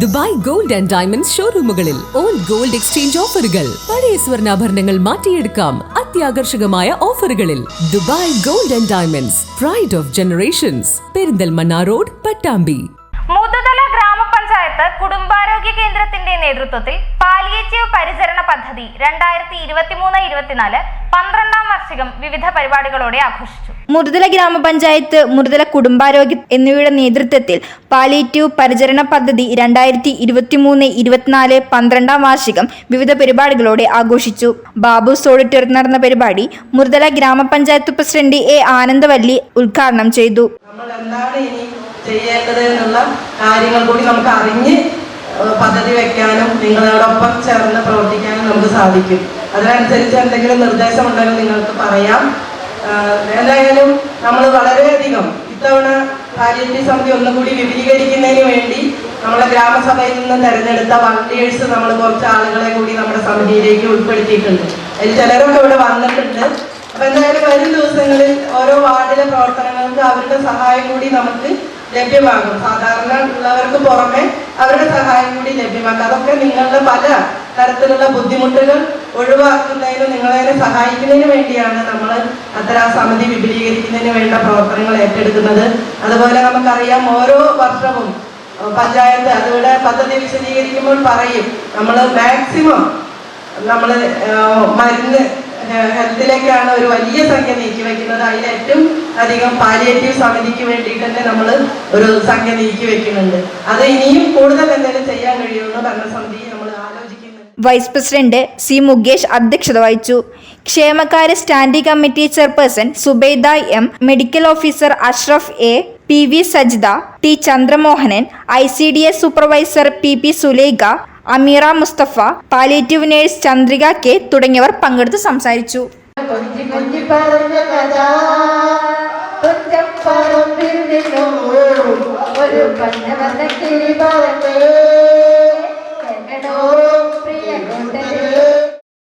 Dubai gold and diamonds ഷോറൂമുകളിൽ old gold exchange ഓഫറുകൾ. പഴയ സ്വർണാഭരണങ്ങൾ മാറ്റിയെടുക്കാം അത്യാകർഷകമായ ഓഫറുകളിൽ. Dubai gold and diamonds pride of generations Perinthalmanna road Pattambi. Muthuthala ഗ്രാമപഞ്ചായത്ത് കുടുംബാരോഗ്യ കേന്ദ്രത്തിന്റെ നേതൃത്വത്തിൽ പാലിയേറ്റീവ് പരിചരണ പദ്ധതി രണ്ടായിരത്തി ഇരുപത്തിമൂന്ന് ഇരുപത്തിനാല് പന്ത്രണ്ടാം വാർഷികം വിവിധ പരിപാടികളോടെ ആഘോഷിച്ചു. മുറുതല ഗ്രാമപഞ്ചായത്ത് മുറുതല കുടുംബാരോഗ്യ എന്നിവയുടെ നേതൃത്വത്തിൽ പാലിയേറ്റീവ് പരിചരണ പദ്ധതി രണ്ടായിരത്തി ഇരുപത്തിമൂന്ന് ഇരുപത്തിനാല് പന്ത്രണ്ടാം വാർഷികം വിവിധ പരിപാടികളോടെ ആഘോഷിച്ചു. ബാബു സോളിറ്റർ നടന്ന പരിപാടി മുറുതല ഗ്രാമപഞ്ചായത്ത് പ്രസിഡന്റ് എ ആനന്ദവല്ലി ഉദ്ഘാടനം ചെയ്തു. നമ്മൾ എന്താണ് ഇനി ചെയ്യേണ്ടത് എന്നുള്ള കാര്യങ്ങൾ കൂടി നമുക്ക് അറിഞ്ഞ് പദ്ധതി വെക്കാനും നിങ്ങളോടൊപ്പം ചേർന്ന് പ്രവർത്തിക്കാനും നമുക്ക് സാധിക്കും. അതിനനുസരിച്ച് എന്തെങ്കിലും നിർദ്ദേശം ഉണ്ടെങ്കിൽ നിങ്ങൾക്ക് പറയാം. എന്തായാലും നമ്മൾ വളരെയധികം ഇത്തവണ പാലിയേറ്റീവ് സമിതി ഒന്നുകൂടി വിപുലീകരിക്കുന്നതിന് വേണ്ടി നമ്മുടെ ഗ്രാമസഭയിൽ നിന്ന് തെരഞ്ഞെടുത്ത വളണ്ടിയേഴ്സ് നമ്മൾ കുറച്ച് ആളുകളെ കൂടി നമ്മുടെ സമിതിയിലേക്ക് ഉൾപ്പെടുത്തിയിട്ടുണ്ട്. അതിൽ ചിലരൊക്കെ ഇവിടെ വന്നിട്ടുണ്ട്. അപ്പൊ എന്തായാലും വരും ദിവസങ്ങളിൽ ഓരോ വാർഡിലെ പ്രവർത്തനങ്ങൾക്ക് അവരുടെ സഹായം കൂടി നമുക്ക് ലഭ്യമാകും. സാധാരണ ഉള്ളവർക്ക് പുറമെ അവരുടെ സഹായം കൂടി ലഭ്യമാക്കും. അതൊക്കെ നിങ്ങളുടെ പല തരത്തിലുള്ള ബുദ്ധിമുട്ടുകൾ ഒഴിവാക്കുന്നതിനും നിങ്ങളെ സഹായിക്കുന്നതിന് വേണ്ടിയാണ് നമ്മൾ അത്തരം സമിതി വിപുലീകരിക്കുന്നതിന് വേണ്ട പ്രവർത്തനങ്ങൾ ഏറ്റെടുക്കുന്നത്. അതുപോലെ നമുക്കറിയാം ഓരോ വർഷവും പഞ്ചായത്ത് അതിവിടെ പദ്ധതി വിശദീകരിക്കുമ്പോൾ പറയും നമ്മൾ മാക്സിമം നമ്മൾ മരുന്ന് ഹെൽത്തിലേക്കാണ് ഒരു വലിയ സംഖ്യ നീക്കി വെക്കുന്നത്. അതിൽ ഏറ്റവും അധികം പാലിയേറ്റീവ് സമിതിക്ക് വേണ്ടിയിട്ട് തന്നെ നമ്മൾ ഒരു സംഖ്യ നീക്കി വെക്കുന്നുണ്ട്. അത് ഇനിയും കൂടുതൽ എന്തെങ്കിലും ചെയ്യാൻ കഴിയുമെന്ന് ഭരണസമിതി നമ്മൾ വൈസ് പ്രസിഡന്റ് സി മുകേഷ് അധ്യക്ഷത വഹിച്ചു. ക്ഷേമകാര്യ standing committee chairperson Zubaida M. Medical officer Ashraf A. P. V. Sajitha T. Chandramohanan I. C. D. S. Supervisor P. P. Sulekha Ameera Musthafa palliative nurse Chandrika K. തുടങ്ങിയവർ പങ്കെടുത്ത് സംസാരിച്ചു. ഒരു